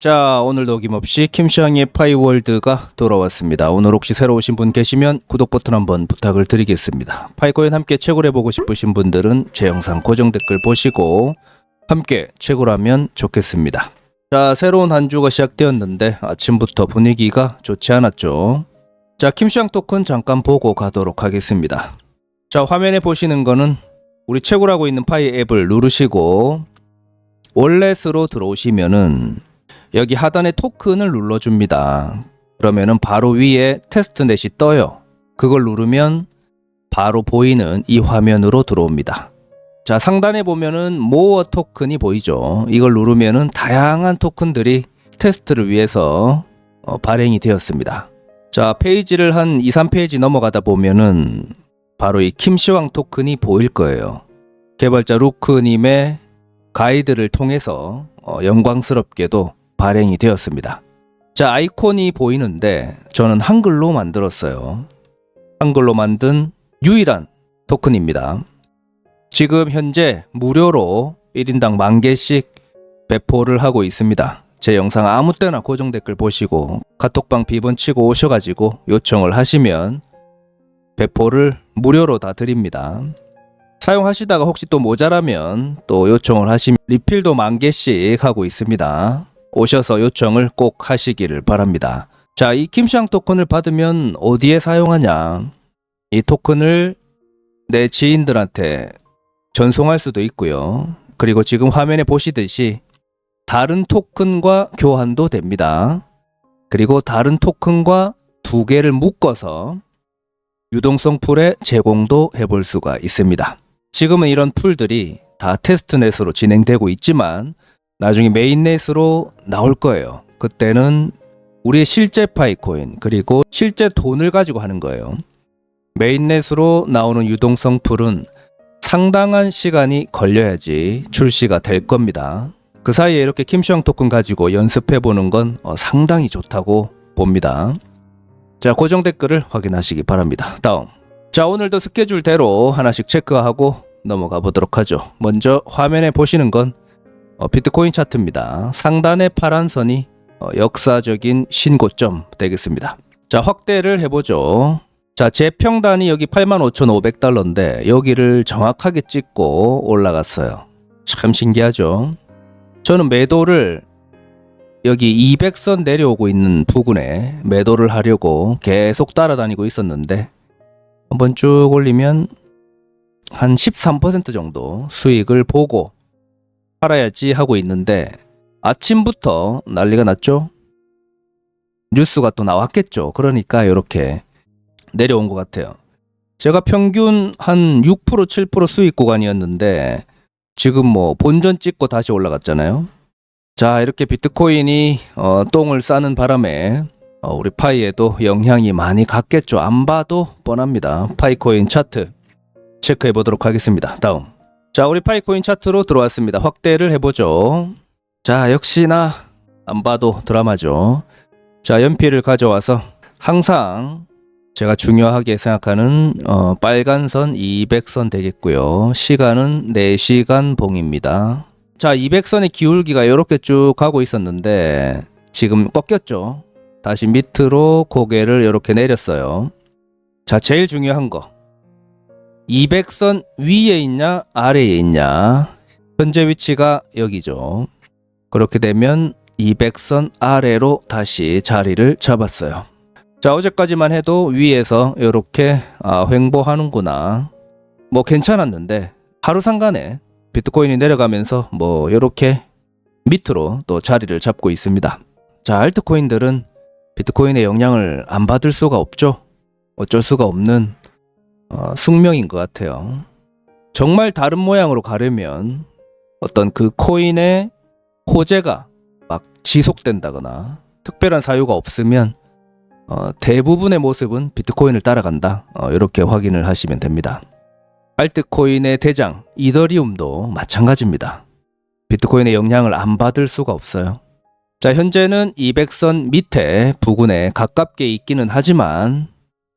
자, 오늘도 어김없이 김시황의 파이월드가 돌아왔습니다. 오늘 혹시 새로 오신 분 계시면 구독 버튼 한번 부탁을 드리겠습니다. 파이코인 함께 채굴해 보고 싶으신 분들은 제 영상 고정 댓글 보시고 함께 채굴하면 좋겠습니다. 자, 새로운 한 주가 시작되었는데 아침부터 분위기가 좋지 않았죠. 자, 김시황 토큰 잠깐 보고 가도록 하겠습니다. 자, 화면에 보시는 거는 우리 채굴하고 있는 파이 앱을 누르시고 월렛으로 들어오시면은 여기 하단에 토큰을 눌러줍니다. 그러면은 바로 위에 테스트넷이 떠요. 그걸 누르면 바로 보이는 이 화면으로 들어옵니다. 자, 상단에 보면은 모어 토큰이 보이죠. 이걸 누르면은 다양한 토큰들이 테스트를 위해서 어, 발행이 되었습니다. 자, 페이지를 한 2, 3페이지 넘어가다 보면은 바로 이 김시왕 토큰이 보일 거예요. 개발자 루크님의 가이드를 통해서 어, 영광스럽게도 발행이 되었습니다. 자, 아이콘이 보이는데 저는 한글로 만들었어요. 한글로 만든 유일한 토큰입니다. 지금 현재 무료로 1인당 만 개씩 배포를 하고 있습니다. 제 영상 아무 때나 고정 댓글 보시고 카톡방 비번 치고 오셔가지고 요청을 하시면 배포를 무료로 다 드립니다. 사용하시다가 혹시 또 모자라면 또 요청을 하시면 리필도 만 개씩 하고 있습니다. 오셔서 요청을 꼭 하시기를 바랍니다. 자, 이 김시ang 토큰을 받으면 어디에 사용하냐? 이 토큰을 내 지인들한테 전송할 수도 있고요. 그리고 지금 화면에 보시듯이 다른 토큰과 교환도 됩니다. 그리고 다른 토큰과 두 개를 묶어서 유동성 풀에 제공도 해볼 수가 있습니다. 지금은 이런 풀들이 다 테스트넷으로 진행되고 있지만 나중에 메인넷으로 나올 거예요. 그때는 우리의 실제 파이코인 그리고 실제 돈을 가지고 하는 거예요. 메인넷으로 나오는 유동성 풀은 상당한 시간이 걸려야지 출시가 될 겁니다. 그 사이에 이렇게 김시황 토큰 가지고 연습해 보는 건 어, 상당히 좋다고 봅니다. 자, 고정 댓글을 확인하시기 바랍니다. 다음. 자, 오늘도 스케줄대로 하나씩 체크하고 넘어가 보도록 하죠. 먼저 화면에 보시는 건 어, 비트코인 차트입니다. 상단의 파란 선이 어, 역사적인 신고점 되겠습니다. 자, 확대를 해보죠. 자, 제 평단이 여기 85,500달러인데 여기를 정확하게 찍고 올라갔어요. 참 신기하죠? 저는 매도를 여기 200선 내려오고 있는 부근에 매도를 하려고 계속 따라다니고 있었는데 한번 쭉 올리면 한 13% 정도 수익을 보고 팔아야지 하고 있는데 아침부터 난리가 났죠. 뉴스가 또 나왔겠죠. 그러니까 이렇게 내려온 것 같아요. 제가 평균 한 6% 7% 수익 구간이었는데 지금 뭐 본전 찍고 다시 올라갔잖아요. 자 이렇게 비트코인이 어, 똥을 싸는 바람에 어, 우리 파이에도 영향이 많이 갔겠죠. 안 봐도 뻔합니다. 파이코인 차트 체크해 보도록 하겠습니다. 다음. 자, 우리 파이코인 차트로 들어왔습니다. 확대를 해보죠. 자, 역시나 안 봐도 드라마죠. 자, 연필을 가져와서 항상 제가 중요하게 생각하는 어, 빨간 선 200선 되겠고요. 시간은 4시간 봉입니다. 자, 200선의 기울기가 이렇게 쭉 가고 있었는데 지금 꺾였죠. 다시 밑으로 고개를 이렇게 내렸어요. 자, 제일 중요한 거. 200선 위에 있냐 아래에 있냐 현재 위치가 여기죠 그렇게 되면 200선 아래로 다시 자리를 잡았어요 자 어제까지만 해도 위에서 이렇게 아, 횡보하는구나. 뭐 괜찮았는데 하루 상간에 비트코인이 내려가면서 뭐 이렇게 밑으로 또 자리를 잡고 있습니다. 자 알트코인들은 비트코인의 영향을 안 받을 수가 없죠. 어쩔 수가 없는 어, 숙명인 것 같아요. 정말 다른 모양으로 가려면 어떤 그 코인의 호재가 막 지속된다거나 특별한 사유가 없으면 어, 대부분의 모습은 비트코인을 따라간다. 어, 이렇게 확인을 하시면 됩니다. 알트코인의 대장 이더리움도 마찬가지입니다. 비트코인의 영향을 안 받을 수가 없어요. 자, 현재는 200선 밑에 부근에 가깝게 있기는 하지만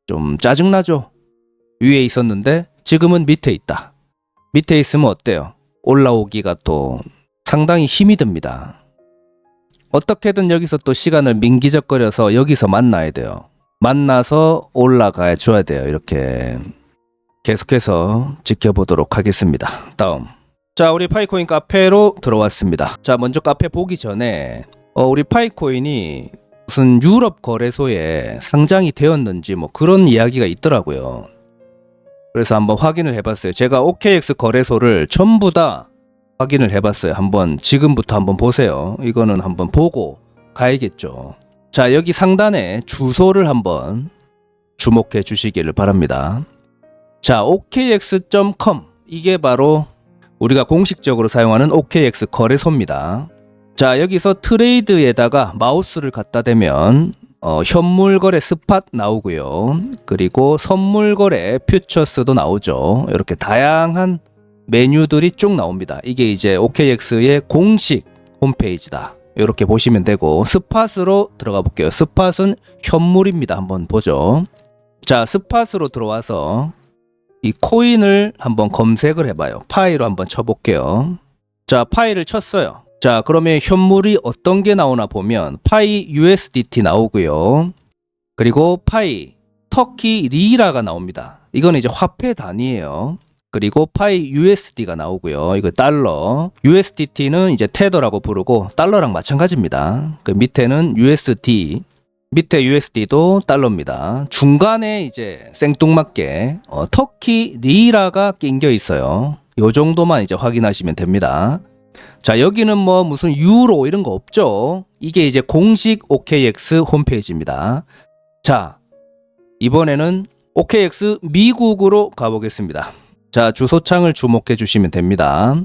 좀 짜증나죠. 위에 있었는데 지금은 밑에 있다. 밑에 있으면 어때요? 올라오기가 또 상당히 힘이 듭니다. 어떻게든 여기서 또 시간을 민기적거려서 여기서 만나야 돼요. 만나서 올라가 줘야 돼요. 이렇게 계속해서 지켜보도록 하겠습니다. 다음. 자, 우리 파이코인 카페로 들어왔습니다. 자, 먼저 카페 보기 전에 어, 우리 파이코인이 무슨 유럽 거래소에 상장이 되었는지 뭐 그런 이야기가 있더라고요. 그래서 한번 확인을 해봤어요. 제가 OKX 거래소를 전부 다 확인을 해봤어요. 한번 지금부터 한번 보세요. 이거는 한번 보고 가야겠죠. 자, 여기 상단에 주소를 한번 주목해 주시기를 바랍니다. 자, okx.com 이게 바로 우리가 공식적으로 사용하는 OKX 거래소입니다. 자, 여기서 트레이드에다가 마우스를 갖다 대면 어, 현물 거래 스팟 나오고요. 그리고 선물 거래 퓨처스도 나오죠. 이렇게 다양한 메뉴들이 쭉 나옵니다. 이게 이제 OKX의 공식 홈페이지다. 이렇게 보시면 되고 스팟으로 들어가 볼게요. 스팟은 현물입니다. 한번 보죠. 자, 스팟으로 들어와서 이 코인을 한번 검색을 해봐요. 파이로 한번 쳐볼게요. 자, 파이를 쳤어요. 자, 그러면 현물이 어떤 게 나오나 보면 파이 USDT 나오고요. 그리고 파이 터키 리라가 나옵니다. 이건 이제 화폐 단위예요. 그리고 파이 USD가 나오고요. 이거 달러. USDT는 이제 테더라고 부르고 달러랑 마찬가지입니다. 그 밑에는 USD. 밑에 USD도 달러입니다. 중간에 이제 생뚱맞게 어, 터키 리라가 낑겨 있어요. 요 정도만 이제 확인하시면 됩니다. 자, 여기는 뭐 무슨 유로 이런 거 없죠? 이게 이제 공식 OKX 홈페이지입니다. 자, 이번에는 OKX 미국으로 가보겠습니다. 자, 주소창을 주목해 주시면 됩니다.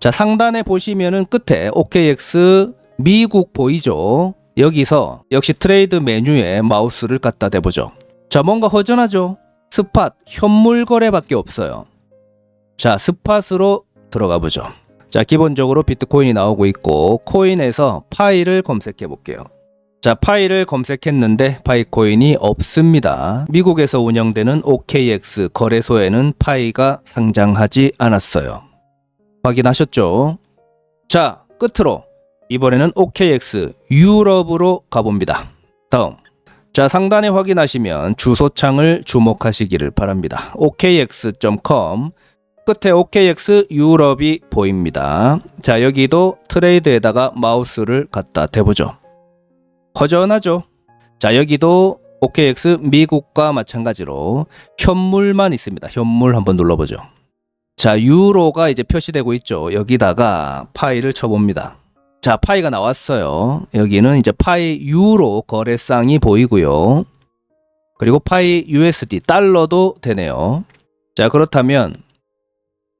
자, 상단에 보시면은 끝에 OKX 미국 보이죠? 여기서 역시 트레이드 메뉴에 마우스를 갖다 대보죠. 자, 뭔가 허전하죠? 스팟, 현물 거래밖에 없어요. 자, 스팟으로 들어가 보죠. 자, 기본적으로 비트코인이 나오고 있고 코인에서 파일을 검색해 볼게요. 자, 파일을 검색했는데 파이코인이 없습니다. 미국에서 운영되는 OKX 거래소에는 파이가 상장하지 않았어요. 확인하셨죠? 자, 끝으로 이번에는 OKX 유럽으로 가봅니다. 다음. 자, 상단에 확인하시면 주소창을 주목하시기를 바랍니다. okx.com 끝에 OKX 유럽이 보입니다. 자, 여기도 트레이드에다가 마우스를 갖다 대보죠. 허전하죠. 자, 여기도 OKX 미국과 마찬가지로 현물만 있습니다. 현물 한번 눌러보죠. 자, 유로가 이제 표시되고 있죠. 여기다가 파일을 쳐봅니다. 자, 파이가 나왔어요. 여기는 이제 파이 유로 거래상이 보이고요. 그리고 파이 USD 달러도 되네요. 자, 그렇다면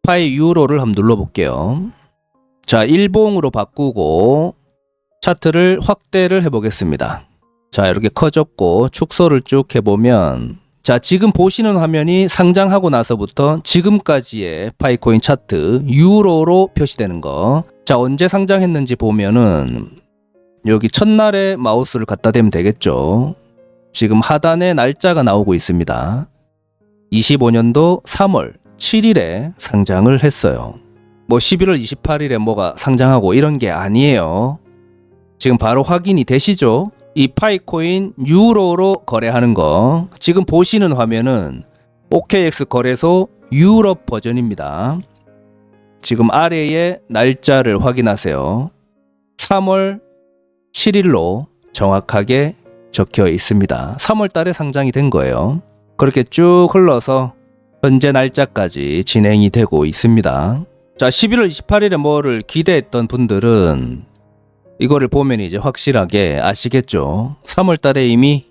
파이 유로를 한번 눌러볼게요. 자, 일봉으로 바꾸고 차트를 확대를 해보겠습니다. 자, 이렇게 커졌고 축소를 쭉 해보면 자, 지금 보시는 화면이 상장하고 나서부터 지금까지의 파이코인 차트 유로로 표시되는 거. 자, 언제 상장했는지 보면은 여기 첫날에 마우스를 갖다 대면 되겠죠. 지금 하단에 날짜가 나오고 있습니다. 25년도 3월 7일에 상장을 했어요. 뭐 11월 28일에 뭐가 상장하고 이런 게 아니에요. 지금 바로 확인이 되시죠? 이 파이코인 유로로 거래하는 거 지금 보시는 화면은 OKX 거래소 유럽 버전입니다. 지금 아래에 날짜를 확인하세요. 3월 7일로 정확하게 적혀 있습니다. 3월 달에 상장이 된 거예요. 그렇게 쭉 흘러서 현재 날짜까지 진행이 되고 있습니다. 자, 11월 28일에 뭐를 기대했던 분들은 이거를 보면 이제 확실하게 아시겠죠. 3월 달에 이미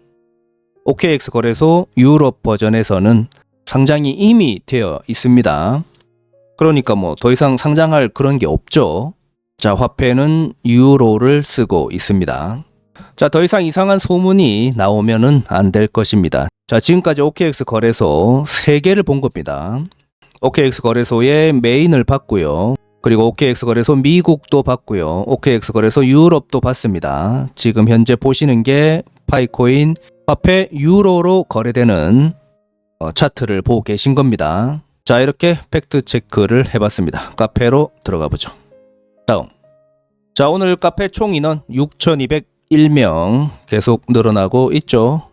OKX 거래소 유럽 버전에서는 상장이 이미 되어 있습니다. 그러니까 뭐 더 이상 상장할 그런 게 없죠. 자, 화폐는 유로를 쓰고 있습니다. 자, 더 이상 이상한 소문이 나오면은 안 될 것입니다. 자, 지금까지 OKX 거래소 3개를 본 겁니다. OKX 거래소의 메인을 봤고요. 그리고 OKX 거래소 미국도 봤고요. OKX 거래소 유럽도 봤습니다. 지금 현재 보시는 게 파이코인 화폐 유로로 거래되는 어, 차트를 보고 계신 겁니다. 자, 이렇게 팩트 체크를 해봤습니다. 카페로 들어가 보죠. 다음. 자, 오늘 카페 총 인원 6,201명 계속 늘어나고 있죠.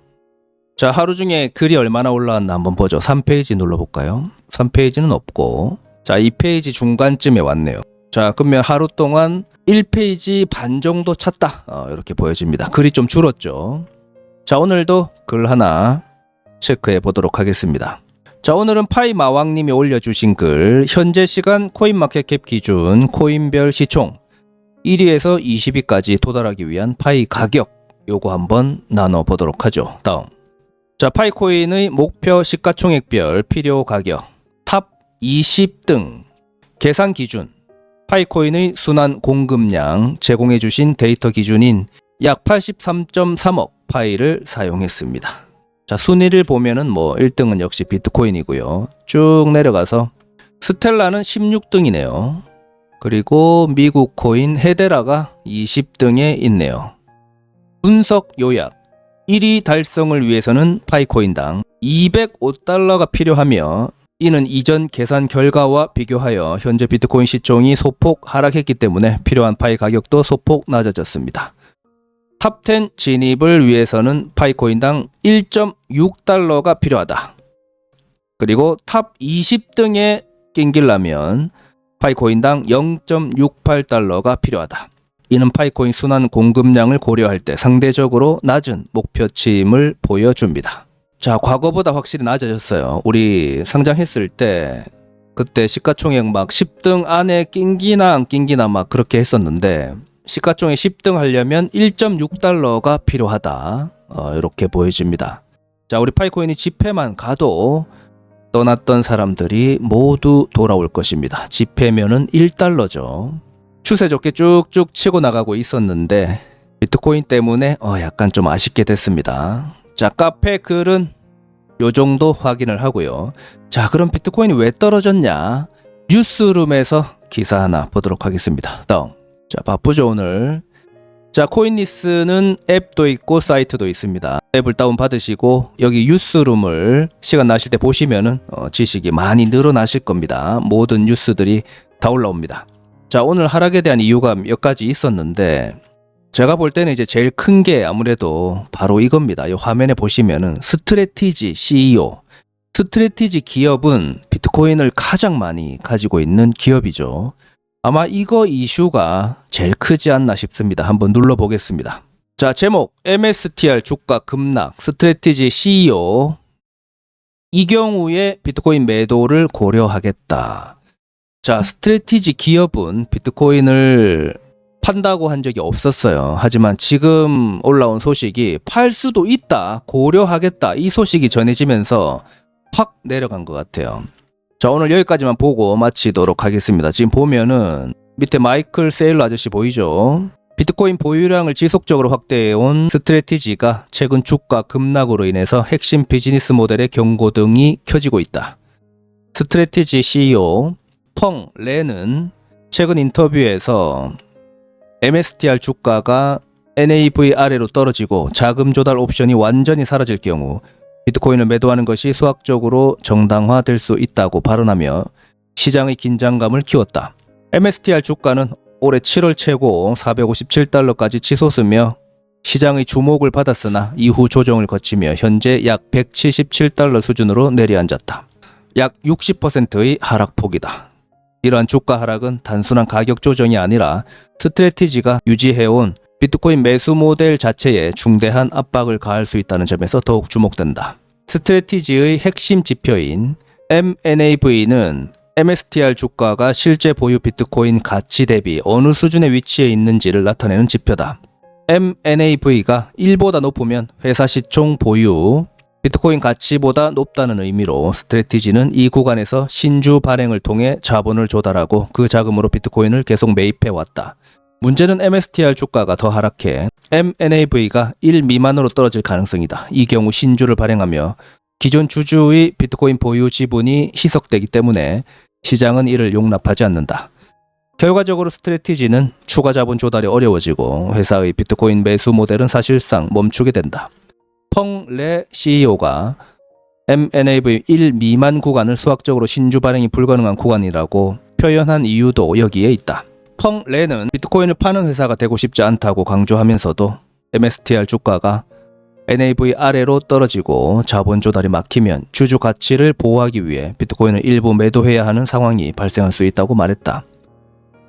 자, 하루 중에 글이 얼마나 올라왔나 한번 보죠. 3페이지 눌러볼까요? 3페이지는 없고. 자, 2페이지 중간쯤에 왔네요. 자, 그러면 하루 동안 1페이지 반 정도 찼다. 어, 이렇게 보여집니다. 글이 좀 줄었죠. 자, 오늘도 글 하나 체크해 보도록 하겠습니다. 자, 오늘은 파이 마왕님이 올려주신 글, 현재 시간 코인마켓캡 기준 코인별 시총 1위에서 20위까지 도달하기 위한 파이 가격, 요거 한번 나눠 보도록 하죠. 다음. 자, 파이코인의 목표 시가총액별 필요 가격, 탑 20등, 계산 기준, 파이코인의 순환 공급량, 제공해 주신 데이터 기준인 약 83.3억 파이를 사용했습니다. 자, 순위를 보면은 뭐 1등은 역시 비트코인이고요. 쭉 내려가서 스텔라는 16등이네요. 그리고 미국 코인 헤데라가 20등에 있네요. 분석 요약. 1위 달성을 위해서는 파이코인당 205달러가 필요하며 이는 이전 계산 결과와 비교하여 현재 비트코인 시총이 소폭 하락했기 때문에 필요한 파이 가격도 소폭 낮아졌습니다. 탑10 진입을 위해서는 파이코인당 1.6달러가 필요하다. 그리고 탑 20등에 낑기려면 파이코인당 0.68달러가 필요하다. 이는 파이코인 순환 공급량을 고려할 때 상대적으로 낮은 목표치임을 보여줍니다. 자, 과거보다 확실히 낮아졌어요. 우리 상장했을 때 그때 시가총액 막 10등 안에 낑기나 안 낑기나 막 그렇게 했었는데 시가총액 10등 하려면 1.6달러가 필요하다. 어, 이렇게 보여집니다. 자, 우리 파이코인이 집회만 가도 떠났던 사람들이 모두 돌아올 것입니다. 집회면은 1달러죠. 추세 좋게 쭉쭉 치고 나가고 있었는데 비트코인 때문에 어, 약간 좀 아쉽게 됐습니다. 자, 카페 글은 요 정도 확인을 하고요. 자, 그럼 비트코인이 왜 떨어졌냐? 뉴스룸에서 기사 하나 보도록 하겠습니다. 다음. 자, 바쁘죠, 오늘. 자, 코인리스는 앱도 있고 사이트도 있습니다. 앱을 다운 받으시고 여기 뉴스룸을 시간 나실 때 보시면은 어, 지식이 많이 늘어나실 겁니다. 모든 뉴스들이 다 올라옵니다. 자, 오늘 하락에 대한 이유가 몇 가지 있었는데 제가 볼 때는 이제 제일 큰 게 아무래도 바로 이겁니다. 이 화면에 보시면은 스트레티지 CEO. 스트레티지 기업은 비트코인을 가장 많이 가지고 있는 기업이죠. 아마 이거 이슈가 제일 크지 않나 싶습니다. 한번 눌러보겠습니다. 자, 제목 MSTR 주가 급락 스트레티지 CEO 이 경우에 비트코인 매도를 고려하겠다. 자, 스트레티지 기업은 비트코인을 판다고 한 적이 없었어요. 하지만 지금 올라온 소식이 팔 수도 있다, 고려하겠다 이 소식이 전해지면서 확 내려간 것 같아요. 자, 오늘 여기까지만 보고 마치도록 하겠습니다. 지금 보면은 밑에 마이클 세일러 아저씨 보이죠? 비트코인 보유량을 지속적으로 확대해온 스트레티지가 최근 주가 급락으로 인해서 핵심 비즈니스 모델의 경고등이 켜지고 있다. 스트레티지 CEO 펑 레는 최근 인터뷰에서 MSTR 주가가 NAV 아래로 떨어지고 자금 조달 옵션이 완전히 사라질 경우 비트코인을 매도하는 것이 수학적으로 정당화될 수 있다고 발언하며 시장의 긴장감을 키웠다. MSTR 주가는 올해 7월 최고 457달러까지 치솟으며 시장의 주목을 받았으나 이후 조정을 거치며 현재 약 177달러 수준으로 내려앉았다. 약 60%의 하락폭이다. 이러한 주가 하락은 단순한 가격 조정이 아니라 스트레티지가 유지해온 비트코인 매수 모델 자체에 중대한 압박을 가할 수 있다는 점에서 더욱 주목된다. 스트레티지의 핵심 지표인 MNAV는 MSTR 주가가 실제 보유 비트코인 가치 대비 어느 수준에 위치해 있는지를 나타내는 지표다. MNAV가 1보다 높으면 회사 시총 보유 비트코인 가치보다 높다는 의미로 스트레티지는 이 구간에서 신주 발행을 통해 자본을 조달하고 그 자금으로 비트코인을 계속 매입해 왔다. 문제는 MSTR 주가가 더 하락해 MNAV가 1 미만으로 떨어질 가능성이다. 이 경우 신주를 발행하며 기존 주주의 비트코인 보유 지분이 희석되기 때문에 시장은 이를 용납하지 않는다. 결과적으로 스트레티지는 추가 자본 조달이 어려워지고 회사의 비트코인 매수 모델은 사실상 멈추게 된다. 펑레 CEO가 MNAV 1 미만 구간을 수학적으로 신주 발행이 불가능한 구간이라고 표현한 이유도 여기에 있다. 펑레는 비트코인을 파는 회사가 되고 싶지 않다고 강조하면서도 MSTR 주가가 NAV 아래로 떨어지고 자본 조달이 막히면 주주 가치를 보호하기 위해 비트코인을 일부 매도해야 하는 상황이 발생할 수 있다고 말했다.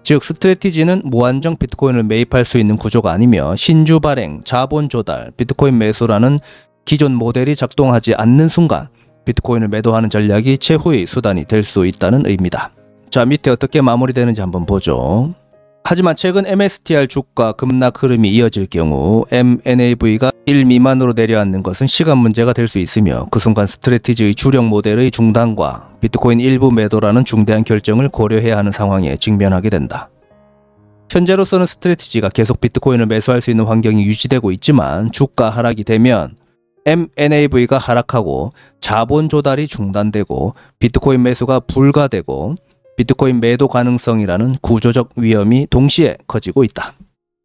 즉 스트레티지는 무한정 비트코인을 매입할 수 있는 구조가 아니며 신주 발행, 자본 조달, 비트코인 매수라는 기존 모델이 작동하지 않는 순간 비트코인을 매도하는 전략이 최후의 수단이 될 수 있다는 의미다. 자 밑에 어떻게 마무리되는지 한번 보죠. 하지만 최근 MSTR 주가 급락 흐름이 이어질 경우 MNAV가 1 미만으로 내려앉는 것은 시간 문제가 될 수 있으며 그 순간 스트레티지의 주력 모델의 중단과 비트코인 일부 매도라는 중대한 결정을 고려해야 하는 상황에 직면하게 된다. 현재로서는 스트레티지가 계속 비트코인을 매수할 수 있는 환경이 유지되고 있지만 주가 하락이 되면 MNAV가 하락하고 자본 조달이 중단되고 비트코인 매수가 불가되고 비트코인 매도 가능성이라는 구조적 위험이 동시에 커지고 있다.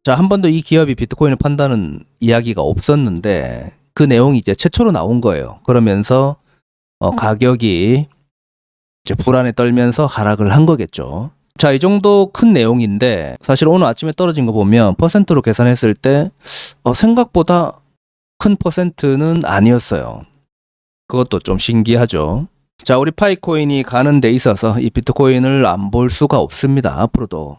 자, 한 번도 이 기업이 비트코인을 판다는 이야기가 없었는데 그 내용이 이제 최초로 나온 거예요. 그러면서 어, 가격이 이제 불안에 떨면서 하락을 한 거겠죠. 자, 이 정도 큰 내용인데 사실 오늘 아침에 떨어진 거 보면 퍼센트로 계산했을 때 어, 생각보다 큰 퍼센트는 아니었어요. 그것도 좀 신기하죠. 자, 우리 파이코인이 가는 데 있어서 이 비트코인을 안 볼 수가 없습니다. 앞으로도.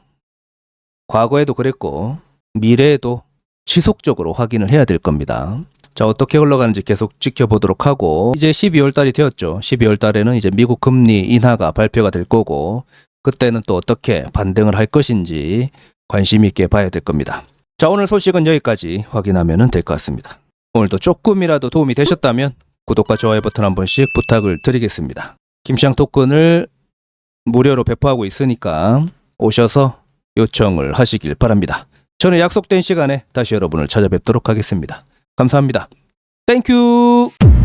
과거에도 그랬고, 미래에도 지속적으로 확인을 해야 될 겁니다. 자, 어떻게 흘러가는지 계속 지켜보도록 하고, 이제 12월 달이 되었죠. 12월 달에는 이제 미국 금리 인하가 발표가 될 거고, 그때는 또 어떻게 반등을 할 것인지 관심 있게 봐야 될 겁니다. 자, 오늘 소식은 여기까지 확인하면 될 것 같습니다. 오늘도 조금이라도 도움이 되셨다면 구독과 좋아요 버튼 한 번씩 부탁을 드리겠습니다. 김시ang 토큰을 무료로 배포하고 있으니까 오셔서 요청을 하시길 바랍니다. 저는 약속된 시간에 다시 여러분을 찾아뵙도록 하겠습니다. 감사합니다. 땡큐!